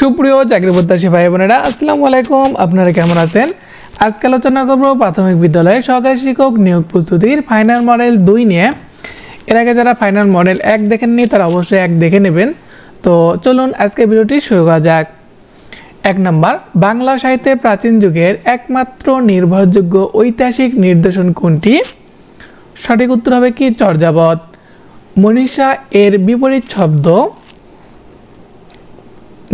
সুপ্রিয় চাকরি প্রত্যাশী ভাই বোনেরা আসসালামু আলাইকুম। আপনারা কেমন আছেন? আজকে আলোচনা করব প্রাথমিক বিদ্যালয়ে সহকারী শিক্ষক নিয়োগ প্রস্তুতির ফাইনাল মডেল দুই নিয়ে। এর আগে যারা ফাইনাল মডেল এক দেখেননি, তারা অবশ্যই এক দেখে নেবেন। তো চলুন আজকে ভিডিওটি শুরু করা যাক। এক নম্বর, বাংলা সাহিত্যের প্রাচীন যুগের একমাত্র নির্ভরযোগ্য ঐতিহাসিক নির্দেশন কোনটি? সঠিক উত্তর হবে কি? চর্যাবত মনীষা এর বিপরীত শব্দ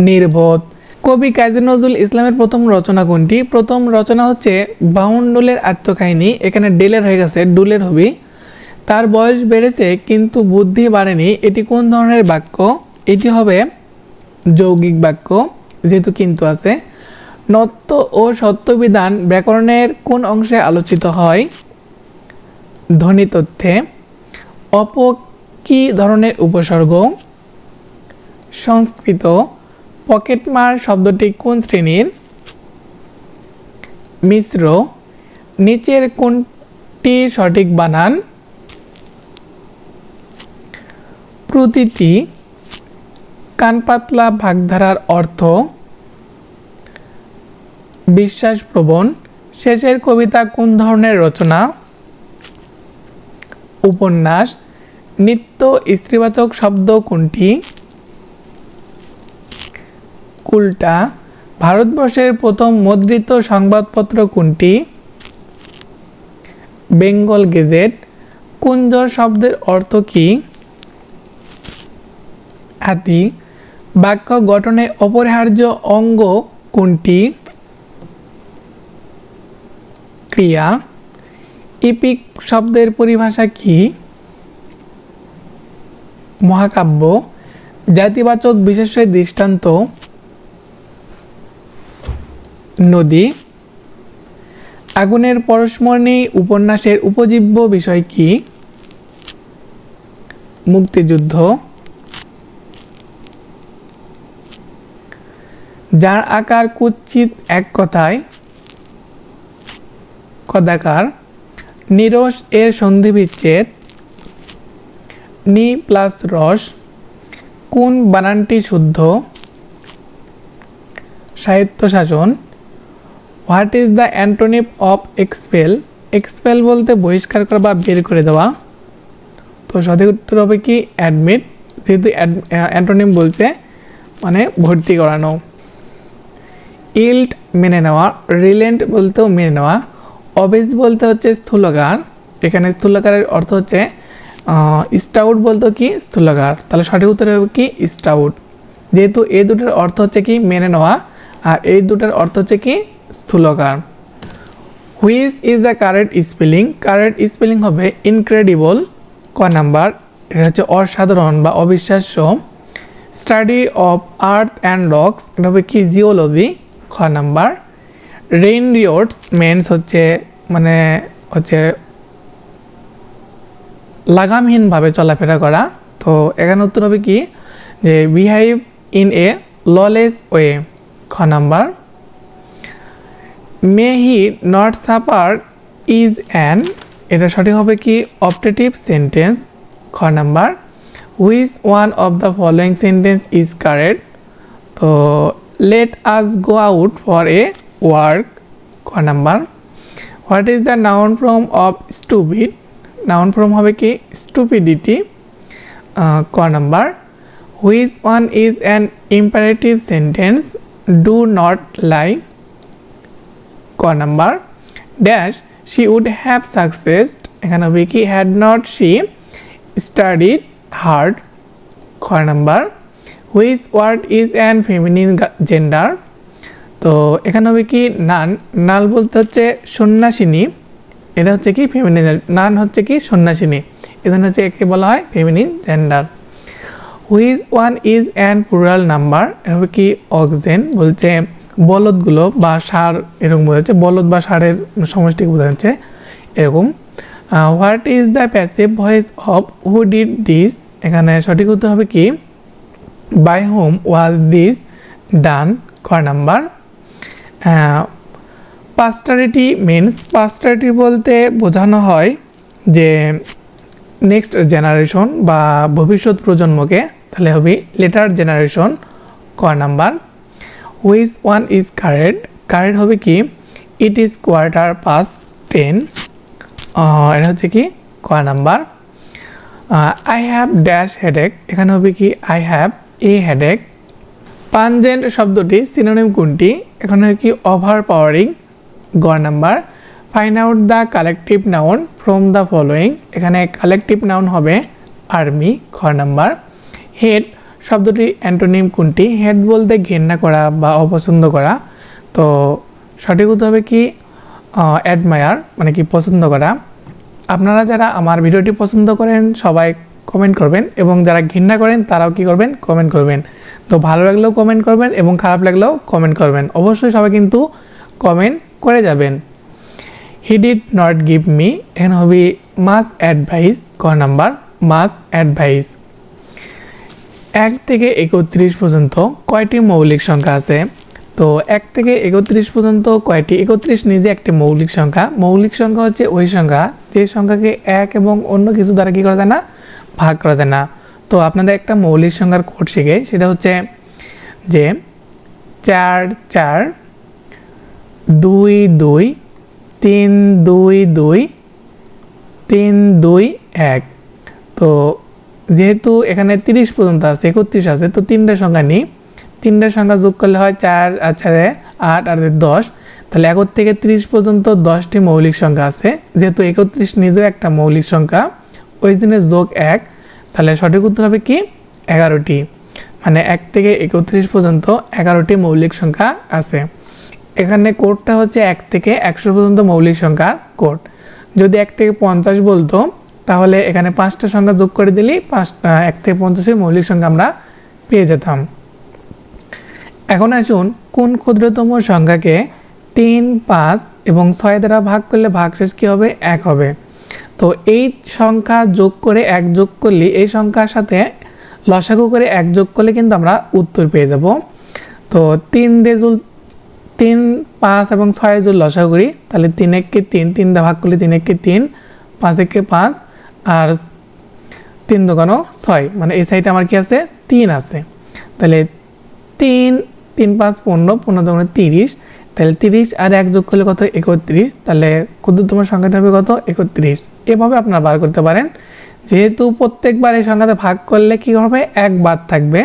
নির্বোধ। কবি কাজী নজরুল ইসলামের প্রথম রচনা কোনটি? প্রথম রচনা হচ্ছে বাউন্ডুলের আত্মকাহিনী, এখানে ডেলের হয়ে গেছে, ডুলের হবি। তার বয়স বেড়েছে কিন্তু বুদ্ধি বাড়েনি। এটি কোন ধরনের বাক্য? এটি হবে যৌগিক বাক্য, যেহেতু কিন্তু আছে। নত্য ও সত্যবিধান ব্যাকরণের কোন অংশে আলোচিত হয়? ধ্বনি তথ্যে। অপ কি ধরনের উপসর্গ? সংস্কৃত। পকেটমার শব্দটি কোন শ্রেণির? মিশ্র। নিচের কোনটি সঠিক বানান? প্রতীতি কানপাতলা ভাগধারার অর্থ বিশ্বাসপ্রবণ। শেষের কবিতা কোন ধরনের রচনা? উপন্যাস। নিত্য স্ত্রীবাচক শব্দ কোনটি? উল্টা ভারতবর্ষের প্রথম মুদ্রিত সংবাদপত্র কোনটি? বেঙ্গল গেজেট। কুঞ্জর শব্দের অর্থ কি? হাতি বাক্য গঠনের অপরিহার্য অঙ্গ কোনটি? ক্রিয়া। ইপিক শব্দের পরিভাষা কি? মহাকাব্য। জাতিবাচক বিশেষের দৃষ্টান্ত। নদী। আগুনের পরশমণি উপন্যাসের উপজীব্য বিষয় কি? মুক্তিযুদ্ধ। যার আকার কুচ্ছিত এক কথায়, কদাকার, নিরস এর সন্ধি বিচ্ছেদ নি প্লাস রস, কোন বানানটি শুদ্ধ? সাহিত্য শাসন। What is the antonym of expel? Expel বলতে বহিষ্কার করা বা বের করে দেওয়া। তো সঠিক উত্তর হবে কি? অ্যাডমিট। যেহেতু অ্যান্টোনিম বলছে মানে ভর্তি করানো। ইল্ট মেনে নেওয়া। রিলেন্ট বলতেও মেনে নেওয়া। অবেজ বলতে হচ্ছে স্থূলকার। এখানে স্থূলকারের অর্থ হচ্ছে স্টাউট বলতো কি? স্থূলকার। তাহলে সঠিক উত্তর হবে কি? স্টাউট যেহেতু এই দুটোর অর্থ হচ্ছে কি? মেনে নেওয়া। আর এই দুটোর অর্থ হচ্ছে কি? স্থূলকার। Which is the correct spelling. Correct spelling হবে ইনক্রেডিবল, ক নাম্বার, এটা হচ্ছে অসাধারণ বা অবিশ্বাস্য। Study of earth and rocks, এটা হবে কি? জিওলজি, খ নাম্বার। রেইন রিওটস মেন্স হচ্ছে মানে হচ্ছে লাগামহীনভাবে চলাফেরা করা। তো এখানে উত্তর হবে কি? যে behave in a lawless way খ number. May he not suffer is an, এটা সঠিক হবে কি? অপটেটিভ সেন্টেন্স, খ number. Which one of the following sentence is correct? তো, let us go out for a work ক number. What is the noun form of stupid? Noun form হবে কি? Stupidity ক number. Which one is an imperative sentence, do not lie ক number dash she would have succeeded এখানে হবে had not she studied hard খ number which word is an feminine gender তো এখানে হবে কি নান নাল বলতে হচ্ছে সন্ন্যাসিনী, এটা হচ্ছে কি ফেমিনিন নান হচ্ছে কি, সন্ন্যাসিনী এখানে হচ্ছে একে বলা হয় feminine gender which one is an plural number এটা হবে কি অক্সেন বলছে বলদগুলো বা সার এরকম বোঝাচ্ছে বলদ বা সারের সমষ্টিকে বোঝা যাচ্ছে এরকম। What is the passive voice of who did this এখানে সঠিক উত্তর হবে কি? By whom was this done ক নাম্বার? পাস্টারিটি মিনস পাস্টারিটি বলতে বোঝানো হয় যে নেক্সট জেনারেশন বা ভবিষ্যৎ প্রজন্মকে, তাহলে হবে লেটার জেনারেশন ক number? Which one is correct correct হবে কি? It is quarter past ten এটা হচ্ছে কি? কয় number I have dash headache এখানে হবে কি? I have a headache pungent শব্দটি সিনোনিম কোনটি? এখানে হবে কি? ওভার পাওয়ারিং গ number find out the collective noun from the following এখানে কালেকটিভ নাউন হবে আর্মি খ নাম্বার হেড শব্দটি অ্যান্টোনিম কোনটি? হেড বলতে ঘেন্না করা বা অপছন্দ করা। তো সঠিক উত্তর হবে কি অ্যাডমায়ার মানে কি পছন্দ করা। আপনারা যারা আমার ভিডিওটি পছন্দ করেন, সবাই কমেন্ট করবেন এবং যারা ঘৃণা করেন, তারাও কি করবেন? কমেন্ট করবেন। তো ভালো লাগলেও কমেন্ট করবেন এবং খারাপ লাগলেও কমেন্ট করবেন। অবশ্যই সবাই কিন্তু কমেন্ট করে যাবেন। He did not give me এখানে হবে মাস অ্যাডভাইস, ক নাম্বার, মাস অ্যাডভাইস। এক থেকে একত্রিশ পর্যন্ত কয়টি মৌলিক সংখ্যা আছে? তো এক থেকে একত্রিশ পর্যন্ত কয়টি? একত্রিশ নিজে একটি মৌলিক সংখ্যা। মৌলিক সংখ্যা হচ্ছে ওই সংখ্যা, যে সংখ্যাকে এক এবং অন্য কিছু দ্বারা কী করা যায় না? ভাগ করা যায় না। তো আপনাদের একটা মৌলিক সংখ্যার কোড শিখে, সেটা হচ্ছে যে চার চার, দুই দুই, তিন, দুই দুই, তিন, দুই, এক। তো যেহেতু এখানে তিরিশ পর্যন্ত আছে, একত্রিশ আছে, তো তিনটা সংখ্যা নিই। তিনটা সংখ্যা যোগ করলে হয় চার আর চারে আট, আর দশ, তাহলে একর থেকে তিরিশ পর্যন্ত দশটি মৌলিক সংখ্যা আছে। যেহেতু একত্রিশ নিজেও একটা মৌলিক সংখ্যা, ওই জন্য যোগ এক, তাহলে সঠিক উত্তর হবে কি? এগারোটি। মানে এক থেকে একত্রিশ পর্যন্ত এগারোটি মৌলিক সংখ্যা আছে। এখানে কোডটা হচ্ছে এক থেকে একশো পর্যন্ত মৌলিক সংখ্যার কোড যদি এক থেকে পঞ্চাশ বলতো তাহলে এখানে পাঁচটা সংখ্যা যোগ করে দিলেই পাঁচটা, এক থেকে পঞ্চাশের মৌলিক সংখ্যা আমরা পেয়ে যেতাম। এখন আসুন, কোন ক্ষুদ্রতম সংখ্যাকে তিন, পাঁচ এবং ছয় দ্বারা ভাগ করলে ভাগশেষ কী হবে? এক হবে। তো এই সংখ্যা যোগ করে এক যোগ করলে, এই সংখ্যার সাথে লসাগু করে এক যোগ করলে কিন্তু আমরা উত্তর পেয়ে যাব। তো তিন রেজুল তিন, পাঁচ এবং ছয় রেজুল লসাগু করি, তাহলে তিন এককে তিন তিন দা ভাগ করলে তিন এককে তিন, পাঁচ এককে পাঁচ আর তিন দোকানো ছয় মানে এই সাইডে আমার কি আছে? তিন আছে। তাহলে তিন তিন পাঁচ পনেরো পনেরো দোকানে তিরিশ, তাহলে তিরিশ আর এক যোগ করলে কত? একত্রিশ। তাহলে ক্ষুদ্রতম সংখ্যাটা হবে কত? একত্রিশ। এভাবে আপনারা বার করতে পারেন। যেহেতু প্রত্যেকবার এই সংখ্যাতে ভাগ করলে কী হবে? এক বাদ থাকবে।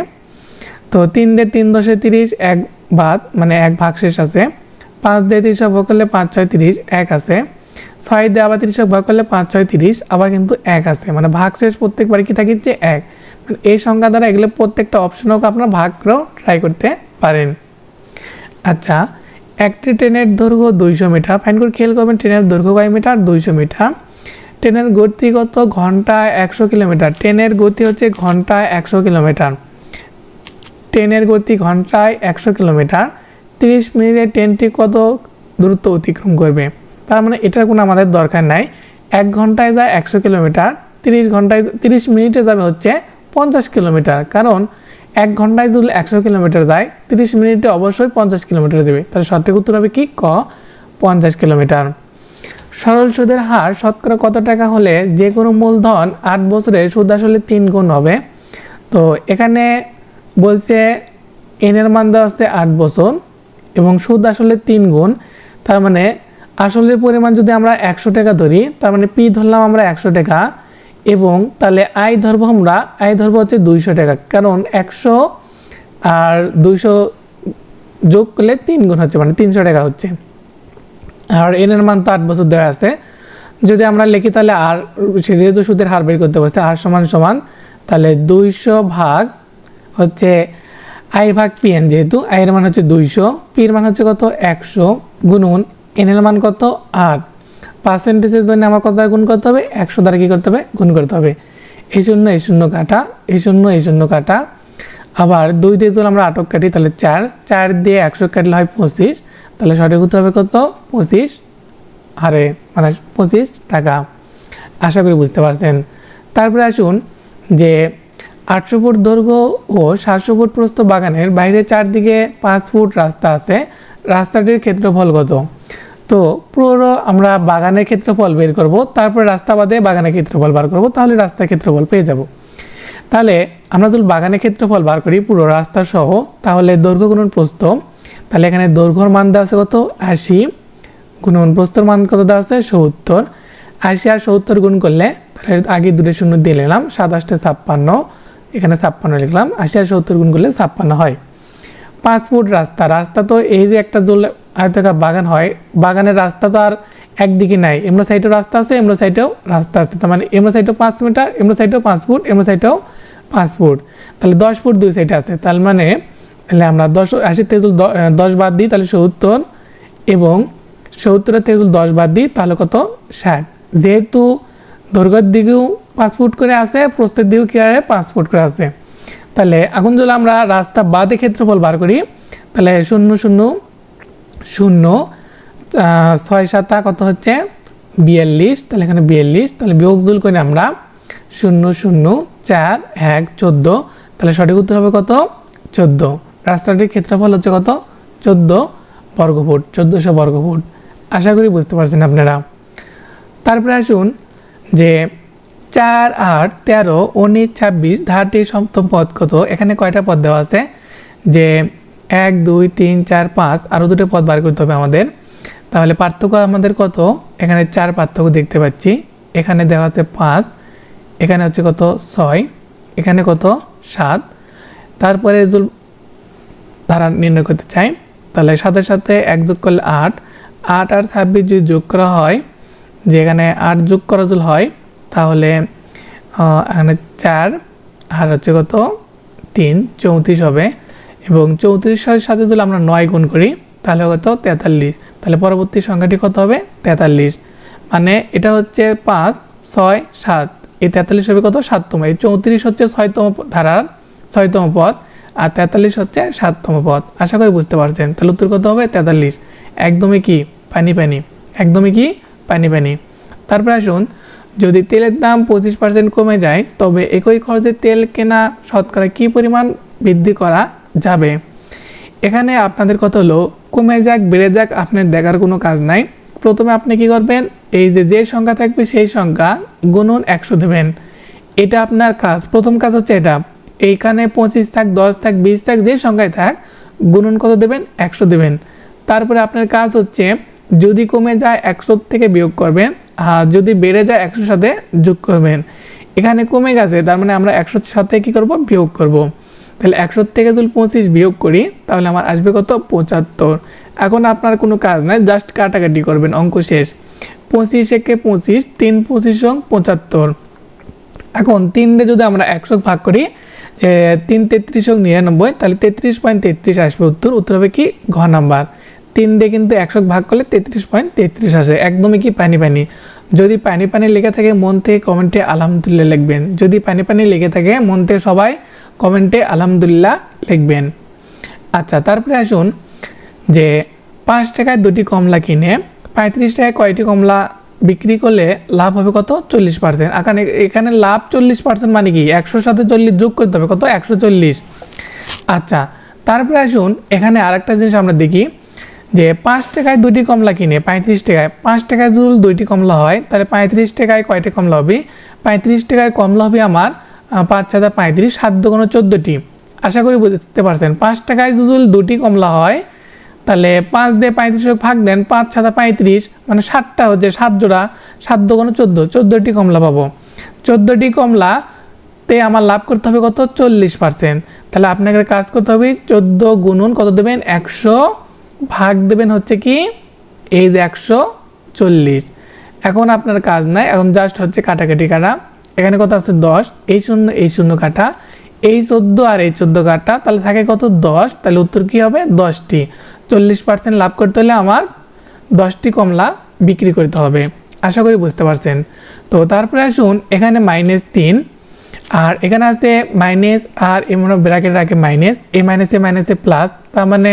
তো তিন দিয়ে তিন দশে তিরিশ, এক বাদ মানে এক ভাগ শেষ আছে। পাঁচ দিয়ে তিরিশ ভাগ করলে পাঁচ, ছয়, তিরিশ, এক আছে। ছয় দিয়ে আবার তিরিশ ভাগ করলে পাঁচ, ছয় তিরিশ, আবার কিন্তু এক আছে। মানে ভাগ শেষ প্রত্যেকবার কি থাকিচ্ছে এক। মানে এই সংখ্যা দ্বারা এগুলো প্রত্যেকটা অপশনও আপনার ভাগ করেও ট্রাই করতে পারেন। আচ্ছা একটি ট্রেনের দৈর্ঘ্য দুইশো মিটার। ফাইন করে খেয়াল করবেন, ট্রেনের দৈর্ঘ্য কয় মিটার? দুইশো মিটার। ট্রেনের গতি কত ঘন্টায় একশো কিলোমিটার। ট্রেনের গতি হচ্ছে ঘন্টায় একশো কিলোমিটার। ট্রেনের গতি ঘন্টায় একশো কিলোমিটার। তিরিশ মিনিটে ট্রেনটি কত দূরত্ব অতিক্রম করবে? তার মানে এটার কোনো আমাদের দরকার নাই। এক ঘন্টায় যায় একশো কিলোমিটার, তিরিশ ঘন্টায়, তিরিশ মিনিটে যাবে হচ্ছে পঞ্চাশ কিলোমিটার। কারণ এক ঘন্টায় যদি একশো কিলোমিটার যায়, তিরিশ মিনিটে অবশ্যই পঞ্চাশ কিলোমিটার যাবে। তাহলে সঠিক উত্তর হবে কি? ক, পঞ্চাশ কিলোমিটার। সরল সুদের হার শতকরা কত টাকা হলে যে কোনো মূলধন আট বছরে সুদ আসলে তিন গুণ হবে। তো এখানে বলছে এনের মান দেওয়া আছে আট বছর এবং সুদ আসলে তিন গুণ। তার মানে আসলের পরিমাণ যদি আমরা একশো টাকা ধরি, তার মানে পি ধরলাম আমরা একশো টাকা এবং তাহলে আয় ধরবো আমরা আয় ধরবো হচ্ছে দুইশো টাকা। কারণ একশো আর দুইশো যোগ করলে তিন গুণ হচ্ছে মানে তিনশো টাকা হচ্ছে। আর এনের মান তো আট বছর দেওয়া আছে। যদি আমরা লিখি তাহলে আর যেহেতু সুদের হার বের করতে পারছে আর সমান সমান, তাহলে দুইশো ভাগ হচ্ছে আই ভাগ পি এন যেহেতু আয়ের মান হচ্ছে দুইশো পির মান হচ্ছে কত? একশো গুণুন এনের মান কত? আট। পার্সেন্টেজের জন্য আমার কত গুণ করতে হবে? একশো দ্বারা কী করতে হবে? গুণ করতে হবে। এই শূন্য এই শূন্য কাটা, এই শূন্য এই শূন্য কাটা। আবার দুই দিয়ে যদি আমরা আটক কাটি, তাহলে চার। চার দিয়ে একশো কাটলে হয় পঁচিশ। তাহলে সঠিক হতে হবে কত? পঁচিশ। আরে মানে পঁচিশ টাকা। আশা করি বুঝতে পারছেন। তারপরে আসুন যে আটশো ফুট দৈর্ঘ্য ও সাতশো ফুট প্রস্থ বাগানের বাইরে চারদিকে পাঁচ ফুট রাস্তা আছে। রাস্তাটির ক্ষেত্রফল কত? তো পুরো আমরা বাগানের ক্ষেত্রফল বের করব, তারপর রাস্তা বাদে বাগানের ক্ষেত্রফল বার করব, তাহলে রাস্তার ক্ষেত্রফল পেয়ে যাব। তাহলে আমরা যদি বাগানের ক্ষেত্রফল বার করি, পুরো রাস্তা সহ, তাহলে দৈর্ঘ্য গুণন প্রস্থ, তাহলে এখানে দৈর্ঘ্যর মান দেওয়া আছে কত? আশি। গুণন প্রস্তর মান কত দেওয়া আছে? সত্তর। আশি আর সত্তর গুণ করলে, তাহলে আগে দুটো শূন্য দিয়ে নিলাম, সাতাশটা ছাপ্পান্ন। এখানে ছাপ্পান্ন লিখলাম, আশি আর সত্তর গুণ করলে ছাপ্পান্ন হয়। পাঁচ ফুট রাস্তা। রাস্তা তো এই যে একটা জল আয়তাকার বাগান হয়, বাগানের রাস্তা তো আর একদিকে নাই। এমনো সাইডেও রাস্তা আছে, এমনো সাইডেও রাস্তা আছে। তার মানে এমনো সাইডেও পাঁচ মিটার, এমনো সাইডেও পাঁচ ফুট, এমনো সাইডেও পাঁচ ফুট। তাহলে দশ ফুট দুই সাইডে আছে। তার মানে তাহলে আমরা দশ, আশি যদি দশ বাদ দিই, তাহলে সত্তর এবং সত্তরের যদি দশ বাদ দিই, তাহলে কত? ষাট। যেহেতু দৈর্ঘ্যের দিকেও পাঁচ ফুট করে আছে প্রস্থের দিকেও কি পাঁচ ফুট করে আছে। তাহলে এখন যদি আমরা রাস্তা বাদে ক্ষেত্রফল বার করি, তাহলে শূন্য শূন্য শূন্য ছয় সাতা কত হচ্ছে? বিয়াল্লিশ, তাহলে এখানে বিয়াল্লিশ, তাহলে বিয়োগ জুল করে আমরা শূন্য শূন্য, চার, এক, চোদ্দ, তাহলে সঠিক উত্তর হবে কত? চোদ্দ। রাস্তাটির ক্ষেত্রফল হচ্ছে কত? চোদ্দ বর্গফুট, চোদ্দোশো বর্গফুট। আশা করি বুঝতে পারছেন আপনারা। তারপরে আসুন যে চার আট তেরো উনিশ ছাব্বিশ ধারটি সপ্তম পদ কত? এখানে কয়টা পদ দেওয়া আছে? যে এক, দুই, তিন, চার, পাঁচ আরও দুটো পদ বার করতে হবে আমাদের। তাহলে পার্থক্য আমাদের কত? এখানে চার পার্থক্য দেখতে পাচ্ছি। এখানে দেওয়া আছে পাঁচ, এখানে হচ্ছে কত? ছয়, এখানে কত? সাত। তারপরে জুল ধারা নির্ণয় করতে চাই, তাহলে সাথে সাথে এক যোগ করলে আট। আট আর ছাব্বিশ যদি যোগ করা হয়, যে এখানে আট যোগ করা হয় তাহলে এখানে চার, আর হচ্ছে কত? তিন, চৌত্রিশ হবে। এবং চৌত্রিশের সাথে যদি আমরা নয় গুণ করি, তাহলে কত? তেতাল্লিশ। তাহলে পরবর্তী সংখ্যাটি কত হবে? তেতাল্লিশ। মানে এটা হচ্ছে পাঁচ, ছয়, সাত। এই তেতাল্লিশ হবে কত? সাততম। এই চৌত্রিশ হচ্ছে ছয়তম ধারার ছয়তম পথ আর তেতাল্লিশ হচ্ছে সাততম পথ আশা করি বুঝতে পারছেন। তাহলে উত্তর কত হবে? তেতাল্লিশ। একদমই কি? পানি পানি। একদমই কি? পানি পানি। তারপরে আসুন যদি তেলের দাম পঁচিশ পার্সেন্ট কমে যায়, তবে একই খরচে তেল কেনা শতকরা কী পরিমাণ বৃদ্ধি করা যাবে? এখানে আপনাদের কথা হলো, কমে যাক, বেড়ে যাক, আপনার দেখার কোনো কাজ নাই। প্রথমে আপনি কি করবেন? এই যে যে সংখ্যা থাকবে সেই সংখ্যা গুণন একশো দেবেন। এটা আপনার কাজ। প্রথম কাজ হচ্ছে এটা। এইখানে পঁচিশ থাক, দশ থাক, বিশ থাক, যে সংখ্যায় থাক, গুণন কত দেবেন? একশো দেবেন। তারপরে আপনার কাজ হচ্ছে, যদি কমে যায় একশো থেকে বিয়োগ করবেন যদি বেড়ে যায় একশোর সাথে যোগ করবেন। এখানে কমে গেছে, তার মানে আমরা একশোর সাথে কি করব? বিয়োগ করব। তাহলে একশো থেকে যদি পঁচিশ বিয়োগ করি, তাহলে আমার আসবে কত? পঁচাত্তর। এখন আপনার কোনো কাজ নাই, জাস্ট কাটাকাটি করবেন, অঙ্ক শেষ। পঁচিশ একে পঁচিশ, তিন পঁচিশ সং পঁচাত্তর। এখন তিন দিয়ে যদি আমরা একশো ভাগ করি তিন তেত্রিশ হোক নিরানব্বই, তাহলে তেত্রিশ পয়েন্ট তেত্রিশ আসবে। উত্তর উত্তর হবে কি? ঘ নাম্বার। তিন দিয়ে কিন্তু একশো ভাগ করলে তেত্রিশ পয়েন্ট তেত্রিশ আসে। একদমই কি পানি পানি? যদি পানি পানি লেগে থাকে মন থেকে কমেন্টে আলহামদুলিল্লাহ লিখবেন। যদি পানি পানি লেগে থাকে মন থেকে সবাই কমেন্টে আলহামদুলিল্লাহ লিখবেন। আচ্ছা তারপরে আসুন যে পাঁচ টাকায় দুটি কমলা কিনে পঁয়ত্রিশ টাকায় কয়টি কমলা বিক্রি করলে লাভ হবে কত? চল্লিশ পার্সেন্ট এখানে এখানে লাভ চল্লিশ পার্সেন্ট মানে কি? একশোর সাথে চল্লিশ যোগ করতে হবে কত? একশো চল্লিশ। আচ্ছা তারপরে আসুন এখানে আরেকটা জিনিস আমরা দেখি। যে পাঁচ টাকায় দুটি কমলা কিনে পঁয়ত্রিশ টাকায়, পাঁচ টাকায় যদি দুইটি কমলা হয়, তাহলে পঁয়ত্রিশ টাকায় কয়টি কমলা হবে? পঁয়ত্রিশ টাকায় কমলা হবে আমার পাঁচ হাজার পঁয়ত্রিশ, সাত কোনো চোদ্দোটি। আশা করি বুঝতে পারছেন, পাঁচ টাকায় যদি দুটি কমলা হয়, তাহলে পাঁচ দিয়ে পঁয়ত্রিশ ভাগ দেন পাঁচ সাদা পঁয়ত্রিশ মানে সাতটা হচ্ছে সাত জোড়া, সাত কোনো চোদ্দ, চোদ্দোটি কমলা পাবো। চোদ্দোটি কমলা তে আমার লাভ করতে হবে কত? চল্লিশ পার্সেন্ট। তাহলে আপনাকে কাজ করতে হবে চোদ্দ গুণন কত দেবেন? একশো ভাগ দেবেন হচ্ছে কি, এই যে একশো চল্লিশ। এখন আপনার কাজ নাই, এখন জাস্ট হচ্ছে কাটাকাটি কাটা। এখানে কত আছে? দশ। এই শূন্য এই শূন্য কাটা। এই চোদ্দ আর এই চোদ্দ কাটা, তাহলে থাকে কত? দশ। তাহলে উত্তর কি হবে? দশটি। চল্লিশ পার্সেন্ট লাভ করতে হলে আমার দশটি কমলা বিক্রি করতে হবে। আশা করি বুঝতে পারছেন। তো তারপরে আসুন, এখানে মাইনাস তিন। আর এখানে আছে মাইনাস আর এমন ব্র্যাকেট রাখে মাইনাস এ মাইনাসে মাইনাসে প্লাস তার মানে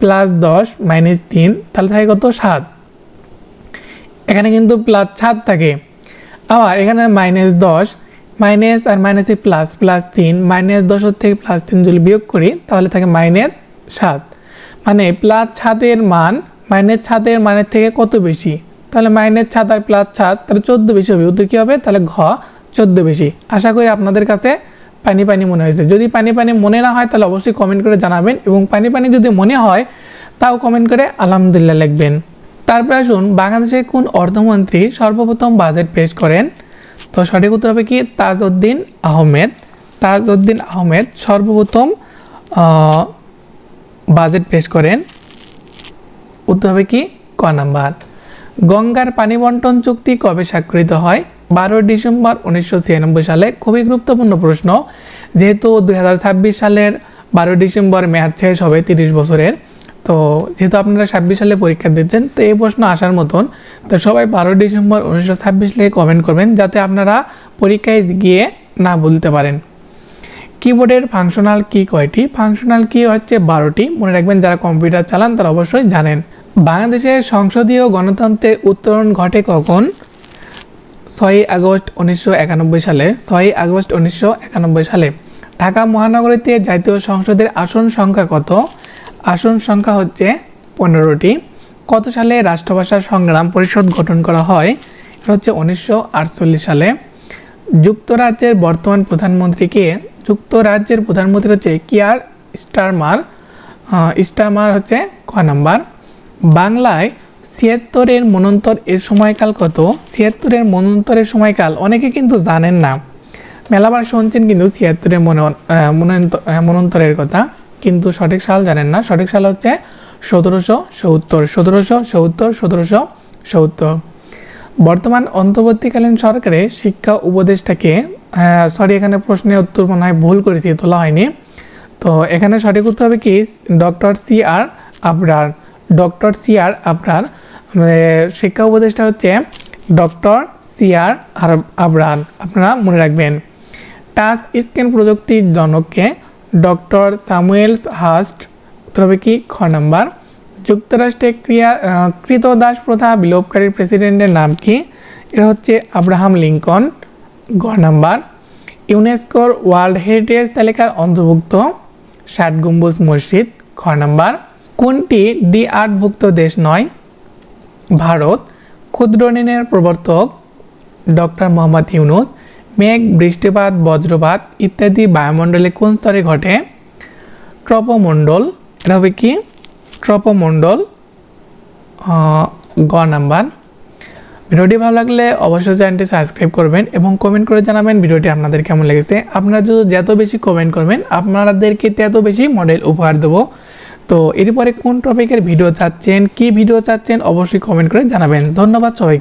প্লাস দশ মাইনাস তিন, তাহলে থাকে কত? সাত। এখানে কিন্তু প্লাস সাত থাকে। আবার এখানে মাইনাস দশ মাইনাস আর মাইনাসে প্লাস প্লাস তিন মাইনাস দশের থেকে প্লাস তিন যদি বিয়োগ করি, তাহলে থাকে মাইনাস সাত। মানে প্লাস ছাদের মান মাইনাস ছাদের মানের থেকে কত বেশি? তাহলে মাইনাস ছাদ আর প্লাস ছাদ তাহলে চোদ্দ বেশি হবে। উত্তর কী হবে? তাহলে ঘ, চোদ্দ বেশি। আশা করি আপনাদের কাছে পানি পানি মনে হয়েছে। যদি পানি পানি মনে না হয়, তাহলে অবশ্যই কমেন্ট করে জানাবেন এবং পানি পানি যদি মনে হয়, তাও কমেন্ট করে আলহামদুলিল্লাহ লিখবেন। তারপর আসুন, বাংলাদেশে কোন অর্থমন্ত্রী সর্বপ্রথম বাজেট পেশ করেন? তো সঠিক উত্তর হবে কি? তাজউদ্দিন আহমেদ। তাজউদ্দিন আহমেদ সর্বপ্রথম বাজেট পেশ করেন। উত্তর হবে কি? ক নাম্বার। গঙ্গার পানি বন্টন চুক্তি কবে স্বাক্ষরিত হয়? বারোই ডিসেম্বর উনিশশো ছিয়ানব্বই সালে খুবই গুরুত্বপূর্ণ প্রশ্ন। যেহেতু দু হাজার ছাব্বিশ সালের বারোই ডিসেম্বর মেয়াদ শেষ হবে তিরিশ বছরের, তো যেহেতু আপনারা ছাব্বিশ সালে পরীক্ষা দিচ্ছেন, তো এই প্রশ্ন আসার মতন। তো সবাই বারোই ডিসেম্বর উনিশশো ছাব্বিশ লিখে কমেন্ট করবেন, যাতে আপনারা পরীক্ষায় গিয়ে না বলতে পারেন। কিবোর্ডের ফাংশনাল কি কয়টি? ফাংশনাল কি হচ্ছে বারোটি। মনে রাখবেন, যারা কম্পিউটার চালান তারা অবশ্যই জানেন। বাংলাদেশের সংসদীয় গণতন্ত্রের উত্তরণ ঘটে কখন? ছয়ই আগস্ট উনিশশো একানব্বই সালে ছয়ই আগস্ট উনিশশো একানব্বই সালে। ঢাকা মহানগরীতে জাতীয় সংসদের আসন সংখ্যা কত? আসন সংখ্যা হচ্ছে পনেরোটি। কত সালে রাষ্ট্রভাষা সংগ্রাম পরিষদ গঠন করা হয়? এটা হচ্ছে উনিশশো আটচল্লিশ সালে। যুক্তরাজ্যের বর্তমান প্রধানমন্ত্রীকে যুক্তরাজ্যের প্রধানমন্ত্রী হচ্ছে কিয়ার স্টারমার। স্টারমার হচ্ছে ক নাম্বার। বাংলায় ছিয়াত্তরের মনন্তর এর সময়কাল কত? ছিয়াত্তরের মনন্তরের সময়কাল অনেকে কিন্তু জানেন না। মেলাবার শুনছেন কিন্তু ছিয়াত্তরের মন মনন্ত- মনন্তরের কথা। কিন্তু সঠিক সাল জানেন না। সঠিক সাল হচ্ছে সতেরোশো সত্তর। সতেরোশো সত্তর সতেরোশো সত্তর। বর্তমান অন্তর্বর্তীকালীন সরকারে শিক্ষা উপদেষ্টাকে সরি এখানে প্রশ্নের উত্তর মনে হয় ভুল করেছি, তোলা হয়নি। তো এখানে সঠিক উত্তর হবে কি? Doctor C R Abrar. Doctor C R Abrar শিক্ষা উপদেষ্টা হচ্ছে ডক্টর সি আর আবরান। আপনারা মনে রাখবেন টাচ স্ক্যান প্রযুক্তির জনককে ডক্টর স্যামুয়েলস হাস্ট হবে কি, খ নাম্বার, যুক্তরাষ্ট্রে ক্রিয়া কৃতদাস প্রথা বিলোপকারী প্রেসিডেন্টের নাম কি? এটা হচ্ছে আব্রাহাম লিঙ্কন। গ নাম্বার, ইউনেস্কোর ওয়ার্ল্ড হেরিটেজ তালিকার অন্তর্ভুক্ত ষাট গম্বুজ মসজিদ। খ নাম্বার, কোনটি ডি আটভুক্ত দেশ নয়? ভারত, ক্ষুদ্র ঋণের প্রবর্তক ডক্টর মোহাম্মদ ইউনুস, মেঘ, বৃষ্টিপাত, বজ্রপাত ইত্যাদি বায়ুমণ্ডলে কোন স্তরে ঘটে? ট্রপোমণ্ডল, এটা হবে কি? ট্রপোমণ্ডল গ নাম্বার। ভিডিওটি ভালো লাগলে অবশ্যই চ্যানেলটি সাবস্ক্রাইব করবেন এবং কমেন্ট করে জানাবেন ভিডিওটি আপনাদের কেমন লেগেছে। আপনারা যদি যত বেশি কমেন্ট করবেন, আপনাদেরকে তত বেশি মডেল উপহার দেবো। তো এরপরে কোন টপিকের ভিডিও চাচ্ছেন, কি ভিডিও চাচ্ছেন, অবশ্যই কমেন্ট করে জানাবেন। ধন্যবাদ সবাইকে।